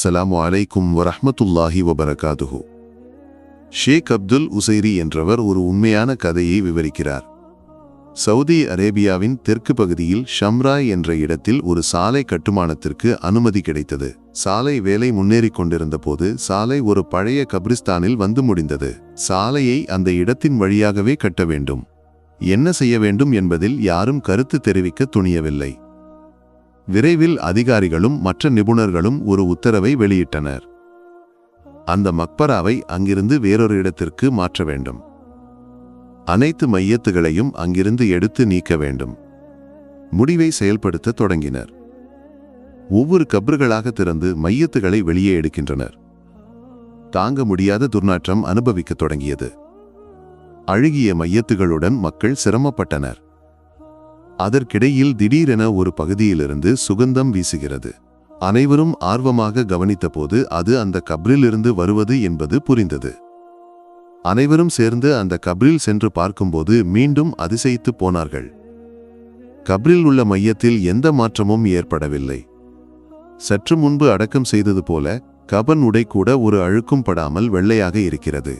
அஸ்ஸலாமு அலைக்கும் வரஹமத்துல்லாஹி வபரகாதுஹு. ஷேக் அப்துல் உசைரி என்றவர் ஒரு உண்மையான கதையை விவரிக்கிறார். சவுதி அரேபியாவின் தெற்கு பகுதியில் ஷம்ராய் என்ற இடத்தில் ஒரு சாலை கட்டுமானத்திற்கு அனுமதி கிடைத்தது. சாலை வேலை முன்னேறிக் கொண்டிருந்த போது சாலை ஒரு பழைய கபிரிஸ்தானில் வந்து முடிந்தது. சாலையை அந்த இடத்தின் வழியாகவே கட்ட வேண்டும். என்ன செய்ய வேண்டும் என்பதில் யாரும் கருத்து தெரிவிக்க துணியவில்லை. விரைவில் அதிகாரிகளும் மற்ற நிபுணர்களும் ஒரு உத்தரவை வெளியிட்டனர். அந்த மக்பராவை அங்கிருந்து வேறொரு இடத்திற்கு மாற்ற வேண்டும். அனைத்து மையத்துகளையும் அங்கிருந்து எடுத்து நீக்க வேண்டும். முடிவை செயல்படுத்த தொடங்கினர். ஒவ்வொரு கப்றுகளாக திறந்து மையத்துகளை வெளியே எடுக்கின்றனர். தாங்க முடியாத துர்நாற்றம் அனுபவிக்க தொடங்கியது. அழுகிய மையத்துகளுடன் மக்கள் சிரமப்பட்டனர். அதற்கிடையில் திடீரென ஒரு பகுதியிலிருந்து சுகந்தம் வீசுகிறது. அனைவரும் ஆர்வமாக கவனித்தபோது அது அந்த கப்ரிலிருந்து வருவது என்பது புரிந்தது. அனைவரும் சேர்ந்து அந்த கப்ரில் சென்று பார்க்கும்போது மீண்டும் அதிசயித்து போனார்கள். கப்ரில் உள்ள மையத்தில் எந்த மாற்றமும் ஏற்படவில்லை. சற்று முன்பு அடக்கம் செய்தது போல கபன் உடை கூட ஒரு அழுக்கும் படாமல் வெள்ளையாக இருக்கிறது.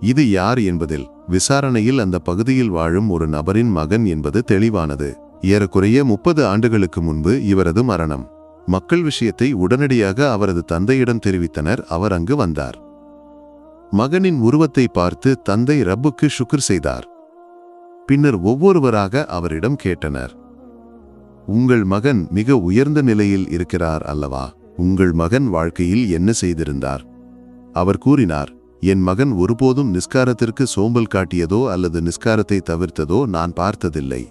இது யார் என்பதில் விசாரணையில் அந்த பகுதியில் வாழும் ஒரு நபரின் மகன் என்பது தெளிவானது. ஏறக்குறைய முப்பது ஆண்டுகளுக்கு முன்பு இவரது மரணம். மக்கள் விஷயத்தை உடனடியாக அவரது தந்தையிடம் தெரிவித்தனர் அவர் அங்கு வந்தார். மகனின் உருவத்தை பார்த்து தந்தை ரப்புக்கு சுக்கர் செய்தார். பின்னர் ஒவ்வொருவராக அவரிடம் கேட்டனர். உங்கள் மகன் மிக உயர்ந்த நிலையில் இருக்கிறார் அல்லவா? உங்கள் மகன் வாழ்க்கையில் என்ன செய்திருந்தார்? அவர் கூறினார். என் மகன் ஒருபோதும் நிஸ்காரத்திற்கு சோம்பல் காட்டியதோ அல்லது நிஸ்காரத்தை தவிர்த்ததோ நான் பார்த்ததில்லை.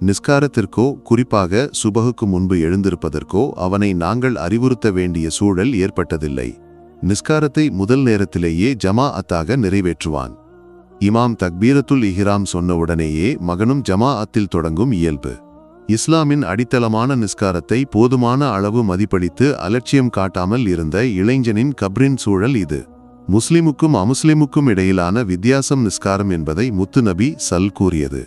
நிஸ்காரத்திற்கோ குறிப்பாக சுபகுக்கு முன்பு எழுந்திருப்பதற்கோ அவனை நாங்கள் அறிவுறுத்த வேண்டிய சூழல் ஏற்பட்டதில்லை. நிஸ்காரத்தை முதல் நேரத்திலேயே ஜமா அத்தாக நிறைவேற்றுவான். இமாம் தக்பீரத்துல் இஹிராம் சொன்னவுடனேயே மகனும் ஜமா அத்தில் தொடங்கும் இயல்பு. இஸ்லாமின் அடித்தளமான நிஸ்காரத்தை போதுமான அளவு மதிப்பளித்து அலட்சியம் காட்டாமல் இருந்த இளைஞனின் கப்ரின் சூழல் இது. முஸ்லிமுக்கும் அமுஸ்லிமுக்கும் இடையிலான வித்தியாசம் நிஸ்காரம் என்பதை முத்து நபி சல் கூறியது.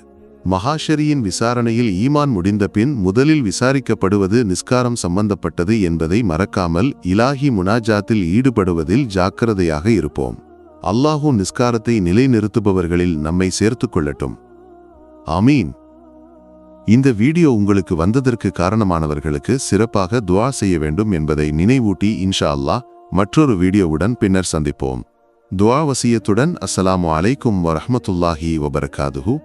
மகாஷரியின் விசாரணையில் ஈமான் முடிந்த பின் முதலில் விசாரிக்கப்படுவது நிஸ்காரம் சம்பந்தப்பட்டது என்பதை மறக்காமல் இலாஹி முனாஜாத்தில் ஈடுபடுவதில் ஜாக்கிரதையாக இருப்போம். அல்லாஹூ நிஸ்காரத்தை நிலைநிறுத்துபவர்களில் நம்மை சேர்த்துக் கொள்ளட்டும். அமீன் இந்த வீடியோ உங்களுக்கு வந்ததற்கு காரணமானவர்களுக்கு சிறப்பாக துவா செய்ய வேண்டும் என்பதை நினைவூட்டி இன்ஷா அல்லாஹ் மற்றொரு வீடியோவுடன் பின்னர் சந்திப்போம். துவா வசியத்துடன் அஸ்ஸலாமு அலைக்கும் வரஹ்மத்துல்லாஹி வபரகாதுஹு.